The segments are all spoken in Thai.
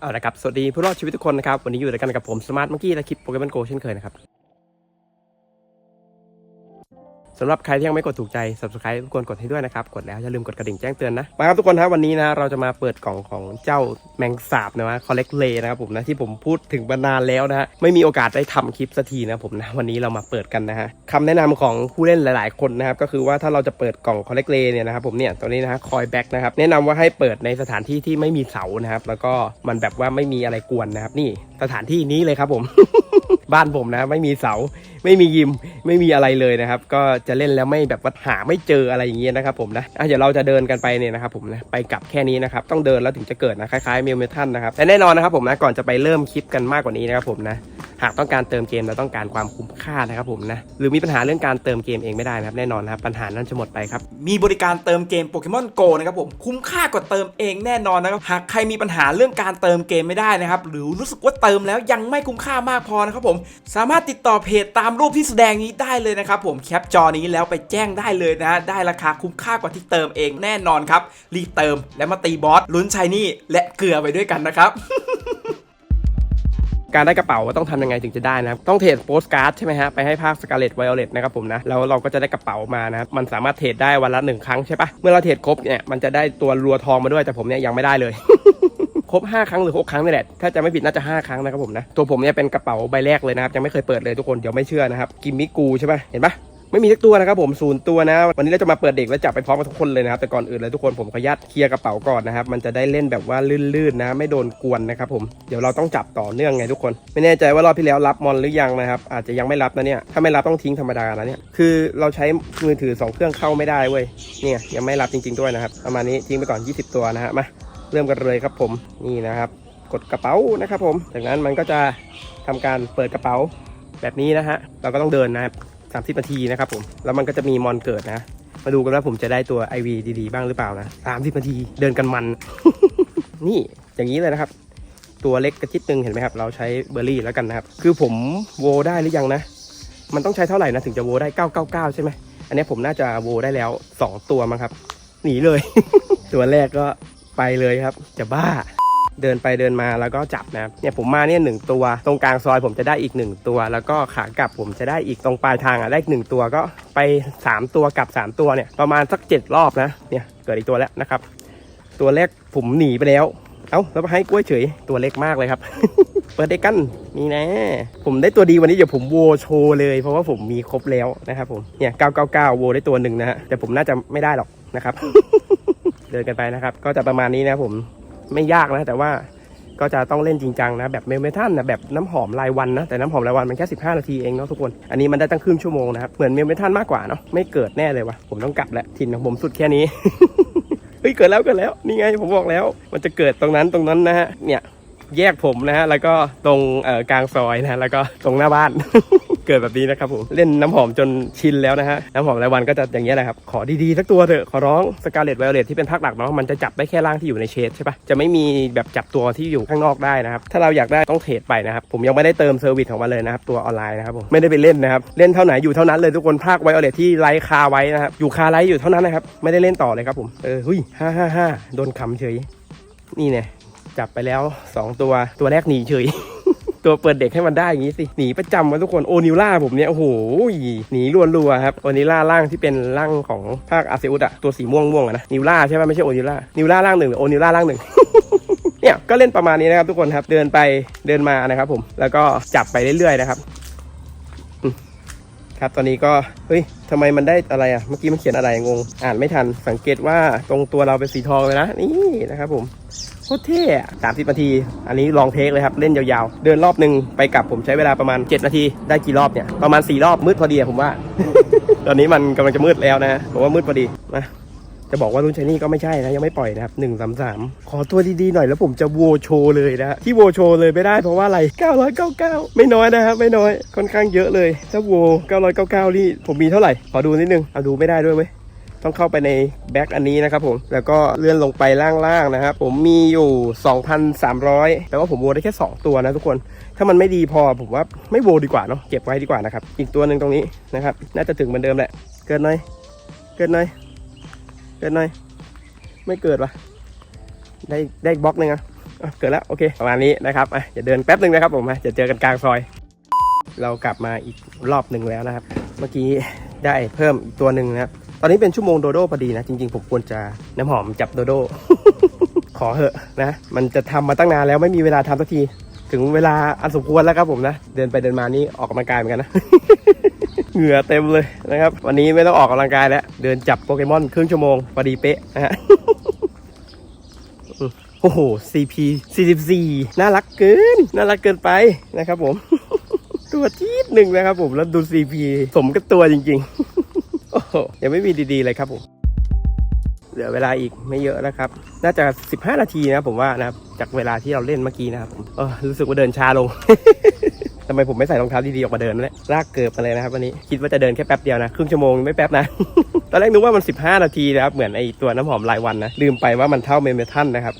เอาละครับ สวัสดีผู้รอดชีวิตทุกคนนะครับ วันนี้อยู่ด้วยกันกับผมสมาร์ทมังกี้และคลิปโปเกมอนโกเช่นเคยนะครับ สำหรับใครที่ยังไม่กดถูกใจ subscribe ทุกคนกดให้ด้วยนะครับ กดแล้วอย่าลืมกดกระดิ่งแจ้งเตือนนะ มาครับทุกคนครับวันนี้นะเราจะมาเปิดกล่องของเจ้าแมงสาบนะว่าคอลเลกเลนะครับผมนะที่ผมพูดถึงมานานแล้วนะฮะไม่มีโอกาสได้ทำคลิปสักทีนะผมนะวันนี้เรามาเปิดกันนะฮะคำแนะนำของผู้เล่นหลาย ๆ คนนะครับก็คือว่าถ้าเราจะเปิดกล่องคอลเลกเลเนี่ยนะครับผมเนี่ยตัวนี้นะฮะคอยแบ็กนะครับแนะนำว่าให้เปิดในสถานที่ที่ไม่มีเสานะครับแล้วก็มันแบบว่าไม่มีอะไรกวนนะครับนี่สถานที่นี้เลยครับผม บ้านผมนะ ไม่มีเสา ไม่มียิม ไม่มีอะไรเลยนะครับ ก็จะเล่นแล้วไม่แบบว่าหาไม่เจออะไรอย่างเงี้ยนะครับผมนะอะเดี๋ยวเราจะเดินกันไปเนี่ยนะครับผมนะไปกลับแค่นี้นะครับ ต้องเดินแล้วถึงจะเกิดนะคล้ายๆเมลเมทันนะครับแต่แน่นอนนะครับผมนะก่อนจะไปเริ่มคลิปกันมากกว่านี้นะครับผมนะ หากต้องการเติมเกมและต้องการความคุ้มค่านะครับผมนะหรือมีปัญหาเรื่องการเติมเกมเองไม่ได้นะครับแน่นอนนะครับปัญหานั้นจะหมดไปครับมีบริการเติมเกมโปเกมอนโกนะครับผมคุ้มค่ากว่าเติมเองแน่นอนนะครับหากใครมีปัญหาเรื่องการเติมเกมไม่ได้นะครับหรือรู้สึกว่าเติมแล้วยังไม่คุ้มค่ามากพอนะครับผมสามารถติดต่อเพจตามรูปที่แสดงนี้ได้เลยนะครับผมแคปจอนี้แล้วไปแจ้งได้เลยนะได้ราคาคุ้มค่ากว่าที่เติมเองแน่นอนครับรีบเติมและมาตีบอสลุ้นชายนี่และเกลือไปด้วยกันนะครับ การได้กระเป๋าต้องทำยังไงถึงจะได้นะครับ ต้องเทรดโปสการ์ดใช่ไหมฮะ ไปให้ภาคสกาเลตไวโอเลตนะครับผมนะ แล้วเราก็จะได้กระเป๋ามานะมันสามารถเทรดได้วันละหนึ่งครั้งใช่ปะเมื่อเราเทรดครบเนี่ยมันจะได้ตัวรัวทองมาด้วยแต่ผมเนี่ยยังไม่ได้เลยครบ 5 ครั้งหรือ 6 ครั้งนี่แหละ ถ้าจะไม่ผิดน่าจะ 5 ครั้งนะครับผมนะ ตัวผมเนี่ยเป็นกระเป๋าใบแรกเลยนะครับ ยังไม่เคยเปิดเลยทุกคน เดี๋ยวไม่เชื่อนะครับ กิมมิกูใช่ปะเห็นปะ ไม่มีสักตัวนะครับผมศูนย์ตัวนะ วันนี้เราจะมาเปิดเด็กแล้วจับไปพร้อมกับทุกคนเลยนะครับ แต่ก่อนอื่นเลยทุกคนผมขออนุญาตเคลียร์กระเป๋าก่อนนะครับ มันจะได้เล่นแบบว่าลื่นๆนะ ไม่โดนกวนนะครับผมเดี๋ยวเราต้องจับต่อเนื่องไงทุกคน ไม่แน่ใจว่ารอบที่แล้วรับมอนหรือยังนะครับ อาจจะยังไม่รับนะเนี่ยถ้าไม่รับต้องทิ้งธรรมดานะเนี่ยคือเราใช้มือถือสองเครื่องเข้าไม่ได้เว้ยเนี่ยยังไม่รับจริง ๆด้วยนะครับประมาณนี้ทิ้งไปก่อน 20 ตัวนะฮะมาเริ่มกันเลยครับผมนี่นะครับกดกระเป๋านะครับผมจากนั้นมันก็จะทำการเปิดกระเป๋าแบบนี้นะฮะเราก็ต้องเดินนะครับ 30นาทีนะครับผมแล้วมันก็จะมีมอนเกิดนะ มาดูกันว่าผมจะได้ตัว IV ดีๆบ้างหรือเปล่านะ30นาทีเดินกันมัน นี่อย่างนี้เลยนะครับ ตัวเล็กกระชิดนึงเห็นไหมครับ เราใช้เบอร์รี่แล้วกันนะครับ คือผมโวได้หรือยังนะ มันต้องใช้เท่าไหร่นะถึงจะโวได้ 999 ใช่ไหมอันนี้ผมน่าจะโวได้แล้ว 2 ตัวมั้งครับ หนีเลย ตัวแรกก็ไปเลยครับ จะบ้า เดินไปเดินมาแล้วก็จับนะครับเนี่ยผมมาเนี่ยหนึ่งตัว ตรงกลางซอยผมจะได้อีกหนึ่งตัว แล้วก็ขากลับผมจะได้อีกตรงปลายทางอะได้อีกหนึ่งตัวก็ไปสามตัวกลับสามตัวเนี่ยประมาณสักเจ็ดรอบนะเนี่ยเกิดอีกตัวแล้วนะครับ ตัวแรกผมหนีไปแล้วเอ้าแล้วมาให้กล้วยเฉยตัวเล็กมากเลยครับ เปิดได้กันนี่นะ ผมได้ตัวดีวันนี้เดี๋ยวผมโวโชว์เลย เพราะว่าผมมีครบแล้วนะครับผมเนี่ย999โวได้ตัวหนึ่งนะฮะแต่ผมน่าจะไม่ได้หรอกนะครับ เดินกันไปนะครับ ก็จะประมาณนี้นะผม ไม่ยากนะ แต่ว่าก็จะต้องเล่นจริงจังนะแบบเมลเมทันนะแบบน้ำหอมรายวันนะแต่น้ำหอมรายวันมันแค่ 15 นาทีเองเนาะทุกคนอันนี้มันได้ตั้งครึ่งชั่วโมงนะครับเหมือนเมลเมทันมากกว่าเนาะไม่เกิดแน่เลยวะผมต้องกลับแหละถิ่นของผมสุดแค่นี้เฮ้ยเกิดแล้วเกิดแล้วนี่ไงผมบอกแล้ว มันจะเกิดตรงนั้นตรงนั้นนะฮะเนี่ยแยกผมนะฮะแล้วก็ตรงเอ่อกลางซอยนะแล้วก็ตรงหน้าบ้าน เกิดแบบนี้นะครับผมเล่นน้ำหอมจนชินแล้วนะฮะน้ำหอมรายวันก็จะอย่างเงี้ยแหละครับขอดีๆสักตัวเถอะขอร้องสกาเลตไวโอเลตที่เป็นภาคหลักเนาะมันจะจับได้แค่ร่างที่อยู่ในเชดใช่ปะจะไม่มีแบบจับตัวที่อยู่ข้างนอกได้นะครับถ้าเราอยากได้ต้องเทรดไปนะครับผมยังไม่ได้เติมเซอร์วิสของมันเลยนะครับตัวออนไลน์นะครับผมไม่ได้ไปเล่นนะครับเล่นเท่าไหนอยู่เท่านั้นเลยทุกคนภาคไวโอเลตที่ไลฟ์คาไว้นะครับอยู่คาไลฟ์อยู่เท่านั้นนะครับไม่ได้เล่นต่อเลยครับผมเออหุยห้าห้าห้าโดนคำเฉยนี่เนี่ยจับไปแล้ว 2 ตัวตัวแรกหนีเฉย ตัวเปิดเด็กให้มันได้อย่างนี้สิ หนีประจำมาทุกคนโอนิล่าผมเนี่ย โอ้โห หนีรัวๆครับโอนิล่าร่างที่เป็นร่างของภาคอาเซอุสอะตัวสีม่วงๆอะนะนิวล่าใช่ไหมไม่ใช่โอนิล่านิวล่าร่างหนึ่งหรือโอนิล่าร่างหนึ่งเนี่ยก็เล่นประมาณนี้นะครับทุกคนครับเดินไปเดินมานะครับผมแล้วก็จับไปเรื่อยๆนะครับครับตอนนี้ก็เฮ้ยทำไมมันได้อะไรอะเมื่อกี้มันเขียนอะไรงง อ่านไม่ทันสังเกตว่าตรงตัวเราเป็นสีทองเลยนะนี่นะครับผม โคตรเท่สามสิบนาที อันนี้ลองเทคเลยครับ เล่นยาวๆ เดินรอบหนึ่งไปกลับผมใช้เวลาประมาณ 7 นาที ได้กี่รอบเนี่ย ประมาณ 4 รอบมืดพอดีอะผมว่า ตอนนี้มันกำลังจะมืดแล้วนะผมว่ามืดพอดีมาจะบอกว่ารุ่นชายนี่ก็ไม่ใช่นะ ยังไม่ปล่อยนะครับหนึ่งสามสามขอตัวดีๆหน่อยแล้วผมจะโวโชเลยนะ ที่โวโชเลยไม่ได้เพราะว่าอะไร999ไม่น้อยนะครับ ไม่น้อยค่อนข้างเยอะเลย ถ้าโว999นี่ผมมีเท่าไหร่ ขอดูนิดนึงเอาดูไม่ได้ด้วยเว้ย ต้องเข้าไปในแบ็กอันนี้นะครับผม แล้วก็เลื่อนลงไปล่างๆนะครับ ผมมีอยู่ 2,300 แต่ว่าผมโวได้แค่ 2 ตัวนะทุกคน ถ้ามันไม่ดีพอผมว่าไม่โวดีกว่าเนาะ เก็บไว้ดีกว่านะครับ อีกตัวหนึ่งตรงนี้นะครับ น่าจะถึงเหมือนเดิมแหละ เกิดหน่อย เกิดหน่อย เกิดหน่อย ไม่เกิดวะได้ได้บล็อกหนึ่งอะอะเกิดแล้วโอเคประมาณนี้นะครับอะอย่าเดินแป๊บหนึ่งนะครับผมอะจะเจอกันกลางซอย เรากลับมาอีกรอบหนึ่งแล้วนะครับ เมื่อกี้ได้เพิ่มอีกตัวหนึ่งนะครับ ตอนนี้เป็นชั่วโมงโดโดพอดีนะ จริงๆ ผมควรจะน้ำหอมจับโดโด ขอเหอะนะ มันจะทำมาตั้งนานแล้วไม่มีเวลาทำสักที ถึงเวลาอันสมควรแล้วครับผมนะ เดินไปเดินมานี่ออกกำลังกายเหมือนกันนะ เหงื่อเต็มเลยนะครับ วันนี้ไม่ต้องออกกำลังกายแล้ว เดินจับโปเกมอนครึ่งชั่วโมงพอดีเป๊ะนะฮะโอ้โห CP 44น่ารักเกิน น่ารักเกินไปนะครับผม ตัวจี๊ดหนึ่งนะครับผม แล้วดู CP สมกับตัวจริง ๆ โอ้โหยังไม่มีดีๆเลยครับผมเหลือเวลาอีกไม่เยอะแล้วครับ น่าจะ 15 นาทีนะผมว่านะครับ จากเวลาที่เราเล่นเมื่อกี้นะครับผมเออรู้สึกว่าเดินช้าลง ทำไมผมไม่ใส่รองเท้าดีๆออกมาเดินแหละลากเกิบมาเลยนะครับวันนี้ คิดว่าจะเดินแค่แป๊บเดียวนะ ครึ่งชั่วโมงไม่แป๊บนะ ตอนแรกนึกว่ามัน 15 นาทีนะครับ เหมือนไอตัวน้ำหอมรายวันนะ ลืมไปว่ามันเท่าเมเมทันนะครับ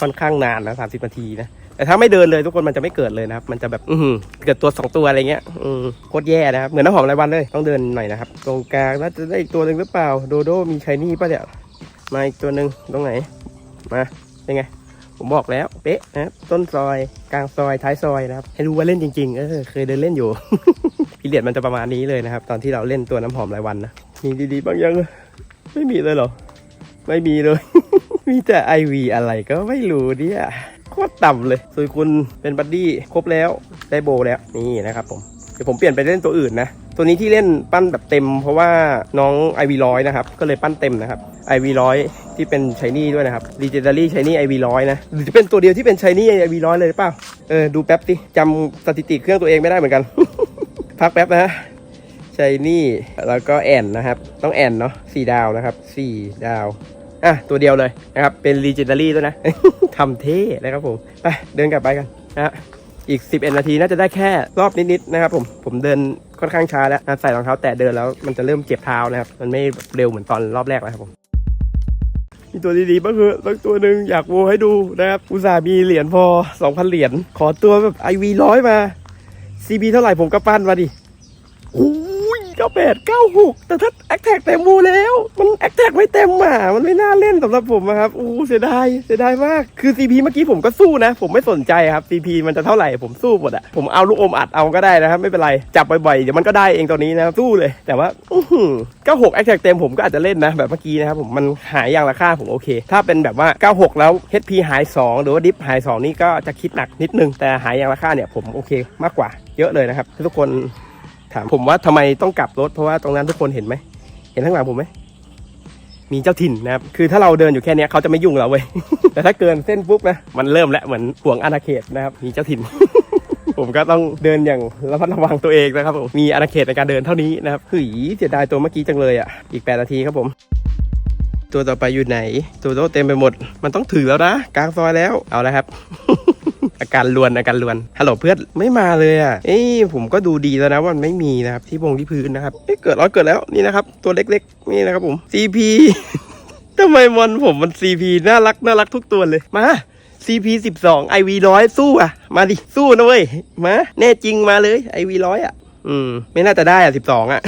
ค่อนข้างนานนะ30 นาทีนะ แต่ถ้าไม่เดินเลยทุกคนมันจะไม่เกิดเลยนะครับ มันจะแบบอืเกิดตัวสองตัวอะไรเงี้ยอืโคตรแย่นะครับ เหมือนน้ำหอมรายวันเลย ต้องเดินหน่อยนะครับ ตรงกลางน่าจะได้อีกตัวหนึ่งหรือเปล่า โดโดมีชายนี่ป่ะเนี่ย มาอีกตัวหนึ่งตรงไหน มาเป็นไง ผมบอกแล้ว เป๊ะนะครับ ต้นซอย กลางซอย ท้ายซอยนะครับ ให้รู้ว่าเล่นจริงๆ เออ เคยเดินเล่นอยู่พีเรียดมันจะประมาณนี้เลยนะครับ ตอนที่เราเล่นตัวน้ำหอมรายวันนะ มีดีๆ บ้างยัง ไม่มีเลยเหรอ ไม่มีเลย มีแต่ไอวีอะไรก็ไม่รู้เนี่ย คตรต่ำเลยส่วนคุณเป็นบัดดี้ครบแล้วได้โบแล้วนี่นะครับผมเดี๋ยวผมเปลี่ยนไปเล่นตัวอื่นนะ ตัวนี้ที่เล่นปั้นแบบเต็ม เพราะว่าน้องไอวีร้อยนะครับ ก็เลยปั้นเต็มนะครับไอวีร้อยที่เป็นชายนี่ด้วยนะครับดีเจนดารี่ชายนี่ไอวีร้อยนะหรือจะเป็นตัวเดียวที่เป็นชายนี่ไอวีร้อยเลยหรือเปล่าเออดูแป๊บดิจำสถิติเครื่องตัวเองไม่ได้เหมือนกัน พักแป๊บนะชายนี่แล้วก็แอนนะครับ ต้องแอนเนาะสี่ดาวนะครับสี่ดาว อะตัวเดียวเลยนะครับ เป็น Legendary ด้วยนะ ทำเท่นะครับผม ไปเดินกลับไปกันนะฮะอีก 11 นาทีน่าจะได้แค่รอบนิดๆนะครับผมผมเดินค่อนข้างช้าแล้วนะใส่รองเท้าแตะเดินแล้วมันจะเริ่มเจ็บเท้านะครับ มันไม่เร็วเหมือนตอนรอบแรกแล้วครับผม มีตัวดีๆบ้างเหอสักตัวหนึ่งอยากโวให้ดูนะครับ อุตส่าห์มีเหรียญพอ 2,000 เหรียญขอตัวแบบ IV ร้อยมา CB เท่าไหร่ผมก็ปั้นมาดิโอ้ เก้าแปดเก้าหกแต่ถ้าแอคแท็กเต็มบูแล้ว มันแอคแท็กไม่เต็มอะมันไม่น่าเล่นสำหรับผมอะครับโอ้เสียดายเสียดายมากคือ CP เมื่อกี้ผมก็สู้นะ ผมไม่สนใจครับ CP มันจะเท่าไหร่ผมสู้หมดอะผมเอาลูกอมอัดเอาก็ได้นะครับไม่เป็นไรจับบ่อยๆเดี๋ยวมันก็ได้เองตอนนี้นะครับสู้เลย แต่ว่าอื้อหือ96แอคแท็กเต็มผมก็อาจจะเล่นนะ แบบเมื่อกี้นะครับผมมันหายอย่างละค่าผมโอเค ถ้าเป็นแบบว่า 96 แล้ว HP หาย 2 หรือว่าดิฟหาย 2 นี่ก็จะคิดหนักนิดนึงแต่หายอย่างละค่าเนี่ยผมโอเคมากกว่าเยอะเลยนะครับทุกคน ถามผมว่าทำไมต้องกลับรถเพราะว่าตรงนั้นทุกคนเห็นไหม เห็นข้างหลังผมไหม มีเจ้าถิ่นนะครับ คือถ้าเราเดินอยู่แค่นี้เขาจะไม่ยุ่งเราเว้ย แต่ถ้าเกินเส้นปุ๊บนะ มันเริ่มแล้วเหมือนห่วงอาณาเขตนะครับ มีเจ้าถิ่น ผมก็ต้องเดินอย่างระมัดระวังตัวเองนะครับผม มีอาณาเขตในการเดินเท่านี้นะครับหืยเสียดายตัวเมื่อกี้จังเลยอะ อีก8นาทีครับผม ตัวต่อไปอยู่ไหน ตัวโตเต็มไปหมด มันต้องถือแล้วนะ กลางซอยแล้ว เอาแล้วครับ อาการลวนอาการลวนฮัลโหลเพื่อนไม่มาเลยอะเอ้ยผมก็ดูดีแล้วนะว่ามันไม่มีนะครับที่พงที่พื้นนะครับเอ้ยเกิดแล้วเกิดแล้วนี่นะครับ ตัวเล็กๆนี่นะครับผม CP ทำไมมอนผมมัน CP น่ารักน่ารักทุกตัวเลยมา CP 12 IV ร้อยสู้อะ มาดิสู้นะเว้ยมาแน่จริงมาเลย IV ร้อยอะ อืม ไม่น่าจะได้อะ 12 อะ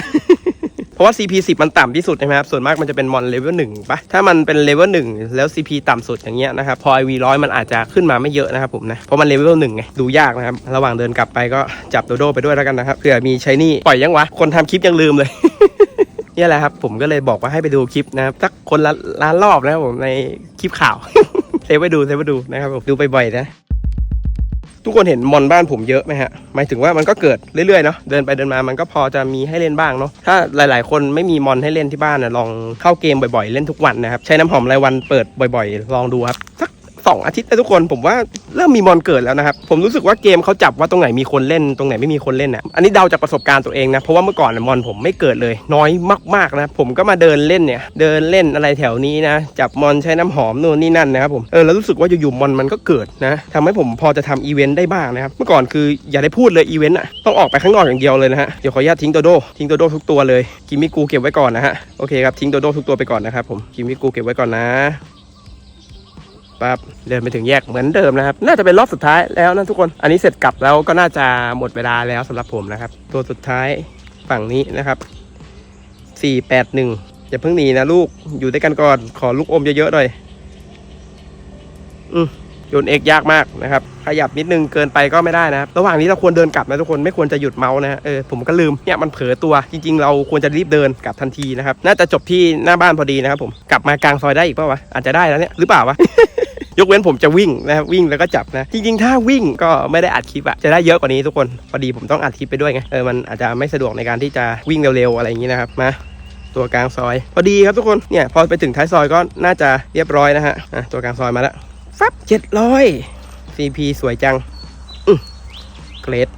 เพราะว่า CP 10 มันต่ำที่สุดใช่ไหมครับ ส่วนมากมันจะเป็นมอนเลเวลหนึ่งปะถ้ามันเป็นเลเวลหนึ่งแล้ว CP ต่ำสุดอย่างเงี้ยนะครับ พอ IV ร้อยมันอาจจะขึ้นมาไม่เยอะนะครับผมนะ เพราะมันเลเวลหนึ่งไง ดูยากนะครับ ระหว่างเดินกลับไปก็จับโดโดไปด้วยแล้วกันนะครับ เผื่อมีใช้นี่ปล่อยยังวะ คนทำคลิปยังลืมเลยเนี่ยแหละครับ ผมก็เลยบอกว่าให้ไปดูคลิปนะครับสักคนละล้านรอบนะครับผมในคลิปข่าวเซฟไว้ดูเซฟไว้ดูนะครับผมดูบ่อยๆนะ ทุกคนเห็นมอนบ้านผมเยอะไหมฮะหมายถึงว่ามันก็เกิดเรื่อยๆเนาะเดินไปเดินมามันก็พอจะมีให้เล่นบ้างเนาะถ้าหลาย ๆ คนไม่มีมอนให้เล่นที่บ้านนะลองเข้าเกมบ่อยๆ เล่นทุกวันนะครับใช้น้ำหอมรายวันเปิดบ่อย ๆ ลองดูครับสัก สองอาทิตย์นะทุกคนผมว่าเริ่มมีมอนเกิดแล้วนะครับ ผมรู้สึกว่าเกมเขาจับว่าตรงไหนมีคนเล่นตรงไหนไม่มีคนเล่นอะอันนี้เดาจากประสบการณ์ตัวเองนะ เพราะว่าเมื่อก่อนนะมอนผมไม่เกิดเลย น้อยมากๆนะผมก็มาเดินเล่นเนี่ย เดินเล่นอะไรแถวนี้นะ จับมอนใช้น้ำหอมนู่นนี่นั่นนะครับผมเออแล้วรู้สึกว่าอยู่ๆมอนมันก็เกิดนะทำให้ผมพอจะทำอีเวนต์ได้บ้างนะครับเมื่อก่อนคืออย่าได้พูดเลยอีเวนต์อะต้องออกไปข้างนอกอย่างเดียวเลยนะฮะเดี๋ยวขออนุญาตทิ้งโดโดทิ้งโดโดทุกตัวเลยกิมมิกูเก็บไว้ก่อนนะฮะโอเคครับทิ้งโดโดทุกตัวไปก่อนนะครับผมกิมมิกูเก็บไว้ก่อนนะ ปั๊บเดินไปถึงแยกเหมือนเดิมนะครับ น่าจะเป็นรอบสุดท้ายแล้วนะทุกคน อันนี้เสร็จกลับแล้วก็น่าจะหมดเวลาแล้วสำหรับผมนะครับ ตัวสุดท้ายฝั่งนี้นะครับสี่แปดหนึ่งอย่าเพิ่งหนีนะลูกอยู่ด้วยกันก่อนขอลูกอมเยอะๆหน่อยอืมโยนเอกยากมากนะครับ ขยับนิดนึงเกินไปก็ไม่ได้นะครับ ระหว่างนี้เราควรเดินกลับนะทุกคนไม่ควรจะหยุดเมาส์นะฮะเออผมก็ลืมเนี่ยมันเผลอตัวจริง ๆ เราควรจะรีบเดินกลับทันทีนะครับ น่าจะจบที่หน้าบ้านพอดีนะครับผมกลับมากลางซอยได้อีกเปล่าวะอาจจะได้แล้วเนี่ยหรือเปล่าวะ ยกเว้นผมจะวิ่งนะครับวิ่งแล้วก็จับนะ จริงๆ ถ้าวิ่งก็ไม่ได้อัดคลิปอะจะได้เยอะกว่านี้ทุกคนพอดีผมต้องอัดคลิปไปด้วยไงเออมันอาจจะไม่สะดวกในการที่จะวิ่งเร็วๆอะไรอย่างนี้นะครับมาตัวกลางซอย พอดีครับทุกคนเนี่ยพอไปถึงท้ายซอยก็น่าจะเรียบร้อยนะฮะอะตัวกลางซอยมาแล้วฟับเจ็ดร้อย CP สวยจังอื้อเกรด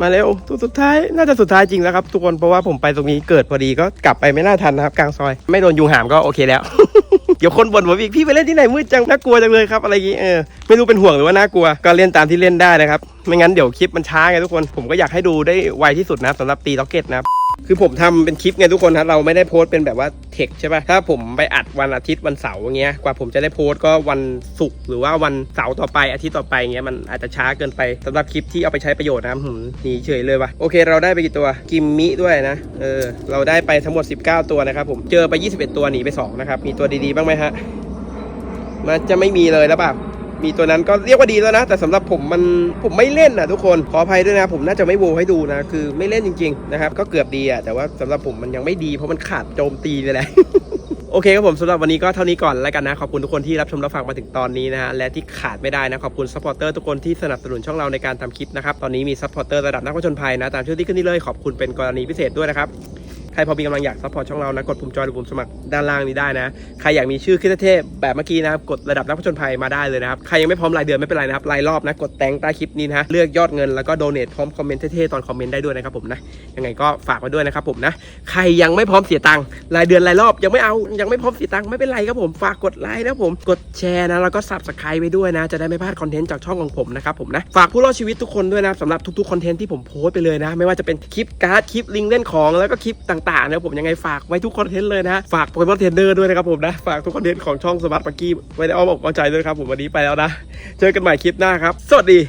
มาเร็วตัวสุดท้ายน่าจะสุดท้ายจริงแล้วครับทุกคนเพราะว่าผมไปตรงนี้เกิดพอดีก็กลับไปไม่น่าทันนะครับ กลางซอย ไม่โดนยุงหามก็โอเคแล้ว เดี๋ยวคนบ่นผมอีกพี่ไปเล่นที่ไหนมืดจังน่ากลัวจังเลยครับอะไรอย่างงี้เออไม่รู้เป็นห่วงหรือว่าน่ากลัว ก็เล่นตามที่เล่นได้นะครับไม่งั้นเดี๋ยวคลิปมันช้าไงทุกคนผมก็อยากให้ดูได้ไวที่สุดนะครับสำหรับตีล็อกเก็ตนะครับ คือผมทำเป็นคลิปไงทุกคนนะเราไม่ได้โพสต์เป็นแบบว่าเทคใช่ปะ่ะถ้าผมไปอัดวันอาทิตย์วันเสาร์อย่างเงี้ยกว่าผมจะได้โพสต์ก็วันศุกร์หรือว่าวันเสาร์ต่อไปอาทิตย์ต่อไปเงี้ยมันอาจจะช้าเกินไปสำหรับคลิปที่เอาไปใช้ประโยชน์นะครับหืมหนีเฉยเลยวะโอเค เราได้ไปกี่ตัวกิมมิด้วยนะเออเราได้ไปทั้งหมด 19 ตัวนะครับผมเจอไป 21 ตัวหนีไปสองนะครับมีตัวดีๆบ้างไหมฮะมันจะไม่มีเลยแล้วป่ะ มีตัวนั้นก็เรียกว่าดีแล้วนะ แต่สำหรับผมมันผมไม่เล่นนะทุกคนขออภัยด้วยนะ ผมน่าจะไม่โวให้ดูนะ คือไม่เล่นจริงๆนะครับก็เกือบดีอะแต่ว่าสำหรับผมมันยังไม่ดีเพราะมันขาดโจมตีเลยแหละโอเคครับผมสำหรับวันนี้ก็เท่านี้ก่อนแล้วกันนะ ขอบคุณทุกคนที่รับชมรับฟังมาถึงตอนนี้นะฮะและที่ขาดไม่ได้นะ ขอบคุณซัพพอร์เตอร์ทุกคนที่สนับสนุนช่องเราในการทำคลิปนะครับตอนนี้มีซัพพอร์เตอร์ระดับนักผจญภัยนะตามชื่อที่ขึ้นนี่เลยขอบคุณเป็นกรณีพิเศษด้วยนะครับ รพอมีกำลังอยากซัพพอร์ตช่องเรานะกดปุ่มจอยหรือปุ่มสมัครด้านล่างนี้ได้นะ ใครอยากมีชื่อขึ้นเทพแบบเมื่อกี้นะครับกดระดับนักผจญภัยมาได้เลยนะครับใครยังไม่พร้อมรายเดือนไม่เป็นไรนะครับรายรอบนะกดแตงใต้คลิปนี้นะเลือกยอดเงินแล้วก็โดเนทพร้อมคอมเมนต์เท่ๆตอนคอมเมนต์ได้ด้วยนะครับผมนะยังไงก็ฝากไว้ด้วยนะครับผมนะใครยังไม่พร้อมเสียตังค์รายเดือนรายรอบยังไม่เอายังไม่พร้อมเสียตังค์ไม่เป็นไรครับผมฝากกดไลค์นะผมกดแชร์นะแล้วก็ subscribe ไว้ด้วยนะ จะได้ไม่พลาดคอนเทนต์จากช่องของผมนะครับผมนะฝากผู้รอดชีวิตทุกคนด้วยนะสำหรับทุกๆคอนเทนต์ที่ผมโพสต์ไปเลยนะ ไม่ว่าจะเป็นคลิปการ์ดคลิปลิงเล่นของแล้วก็คลิปต่างๆนะผมยังไงฝากไว้ทุกคอนเทนต์เลยนะ ฝากโปเกมอนเทรนเนอร์ด้วยนะครับผมนะ ฝากทุกคอนเทนต์ของช่องสมาร์ทปักกี้ไว้ในอ้อมอกอ้อมใจด้วยครับผมวันนี้ไปแล้วนะ เจอกันใหม่คลิปหน้าครับ สวัสดี